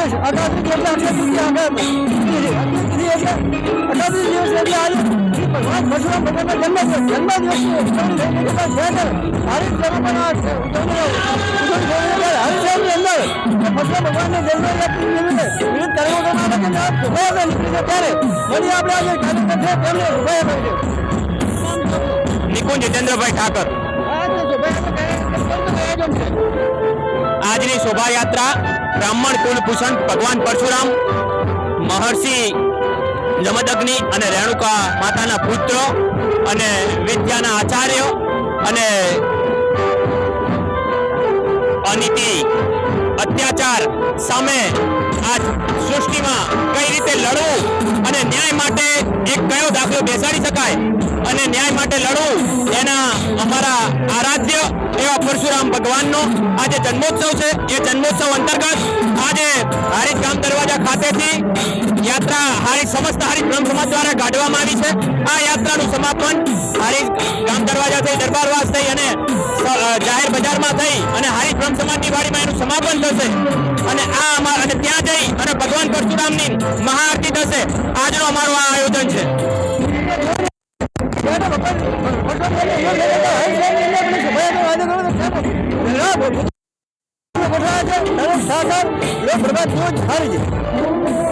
અઠાવીસ અઠાવીસ એટલે અમને દુનિયા અઠાવીસ એટલે અઠાવીસ દિવસ એટલે આજે ભગવાન પરશુરામ ભગવાનનો જન્મ જન્મ દિવસની ઉજવણી થઈ ગઈ છે હરિત જન્મ પણ આ છે. ઉજવણી ઉજવણી થઈ ગઈ છે. હરિતસરની અંદર જે પરશુરામ ભગવાનની જન્મજયંતિ નિમિત્તે વિવિધ કાર્યક્રમો માટે જે આ શોભાયાત્રા નીકળી છે ત્યારે વળી આપણે આજે કાર્યક્રમ છે તેમને શોભાયાત્રા છે નિકુંજ જીતેન્દ્રભાઈ ઠાકર આ જે શોભાયાત્રા કાર્યક્રમ આયોજન છે આજની શોભાયાત્રા બ્રાહ્મણ કુલભૂષણ ભગવાન પરશુરામ, મહર્ષિ જમદગ્નિ અને રેણુકા માતાના પુત્રો અને વિદ્યાના આચાર્યો અને અનીતિ અત્યાચાર સામે આ સૃષ્ટિમાં કઈ રીતે લડવું અને ન્યાય માટે એક કયો દાખલો બેસાડી શકાય અને ન્યાય માટે લડવું એના અમારા આરાધ્ય પરશુરામ ભગવાનનો આજે જન્મોત્સવ છે. એ જન્મોત્સવ અંતર્ગત આજે હારીજ ગામ દરવાજા ખાતેથી યાત્રા હારીજ સમસ્ત હારીજ બ્રહ્મ સમાજ દ્વારા કાઢવામાં આવી છે. આ યાત્રાનું સમાપન હારીજ ગામ દરવાજા થઈ, દરબારવાસ થઈ અને જાહેર બજારમાં થઈ અને હારીજ બ્રહ્મ સમાજની વાડીમાં એનું સમાપન થશે. અને આ અમારા અને ત્યાં જઈ અને ભગવાન પરશુરામની મહાઆરતી થશે. આજનો અમારું આ આયોજન છે. ગોઠવાયા છે. ધર્મ સાકાર લોક પ્રભાત જોજ હારી છે